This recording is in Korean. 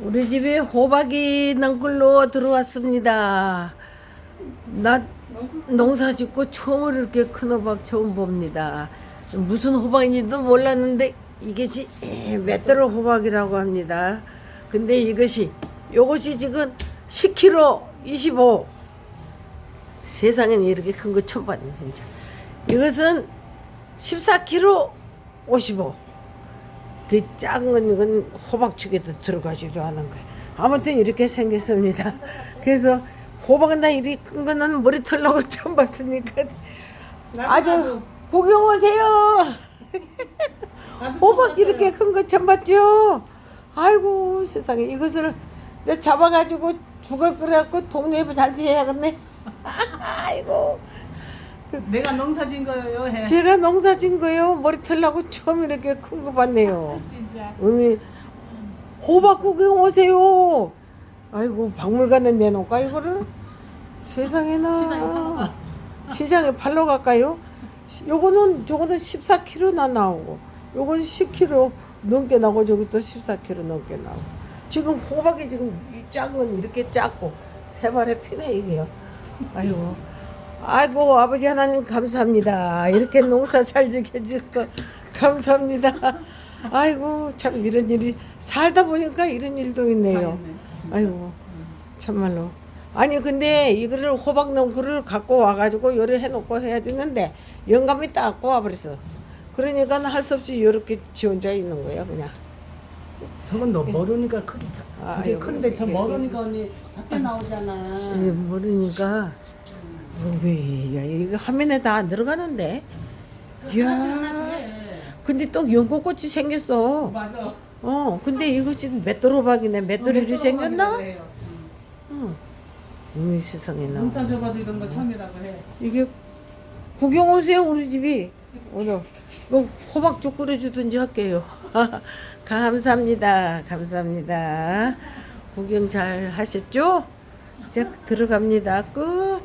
우리 집에 호박이 넝굴로 들어왔습니다. 나 농사 짓고 처음으로 이렇게 큰 호박 처음 봅니다. 무슨 호박인지도 몰랐는데 이것이 맷돌 호박이라고 합니다. 근데 이것이 요것이 지금 10kg 25. 세상엔 이렇게 큰 거 처음 봤네 진짜. 이것은 14kg 55. 그 작은 건 이건 호박죽에도 들어가지도 않은 거예요. 아무튼 이렇게 생겼습니다. 그래서 호박은 다 이리 큰 거는 머리 털라고 처음 봤으니까 아주 구경 오세요. 호박 이렇게 큰 거 처음 봤죠? 아이고 세상에 이것을 잡아가지고 죽을 끓여갖고 동네에 잔치 해야겠네. 아이고 내가 농사 진 거예요 해. 제가 농사 진 거요. 머리 털라고 처음 이렇게 큰 거 봤네요. 진짜. 어머니 호박 구경 오세요. 아이고 박물관에 내놓을까 이거를 세상에나 시장에 팔러 갈까요? 요거는 저거는 14kg나 나오고 요건 10kg 넘게 나오고 저기 또 14kg 넘게 나오고 지금 호박이 지금 이 작은 건 이렇게 작고 세 발에 피네 이게요. 아이고 아이고 아버지 하나님 감사합니다. 이렇게 농사 잘 지켜주셔서 감사합니다. 아이고 참 이런 일이 살다 보니까 이런 일도 있네요. 아이고 참말로 아니 근데 이거를 호박 농구를 갖고 와가지고 요리 해 놓고 해야 되는데 영감이 딱 와버렸어. 그러니까 할 수 없이 이렇게 지 혼자 있는 거야 그냥. 저건 너 모르니까 크기 저게 여기, 큰데 저 모르니까 언니 작게 나오잖아. 이게 모르니까 어, 왜야 이거 화면에 다 안 들어가는데. 이야. 근데 또 연꽃꽃이 생겼어. 맞아. 어, 근데 맷돌 호박이네. 맷돌이 생겼나? 응. 어머 세상에나. 농사 접어도 이런 거 처음이라고 해. 이게 구경 오세요 우리 집이. 오늘 그 호박죽 끓여주든지 할게요. 감사합니다. 감사합니다. 구경 잘 하셨죠? 이제 들어갑니다. 끝.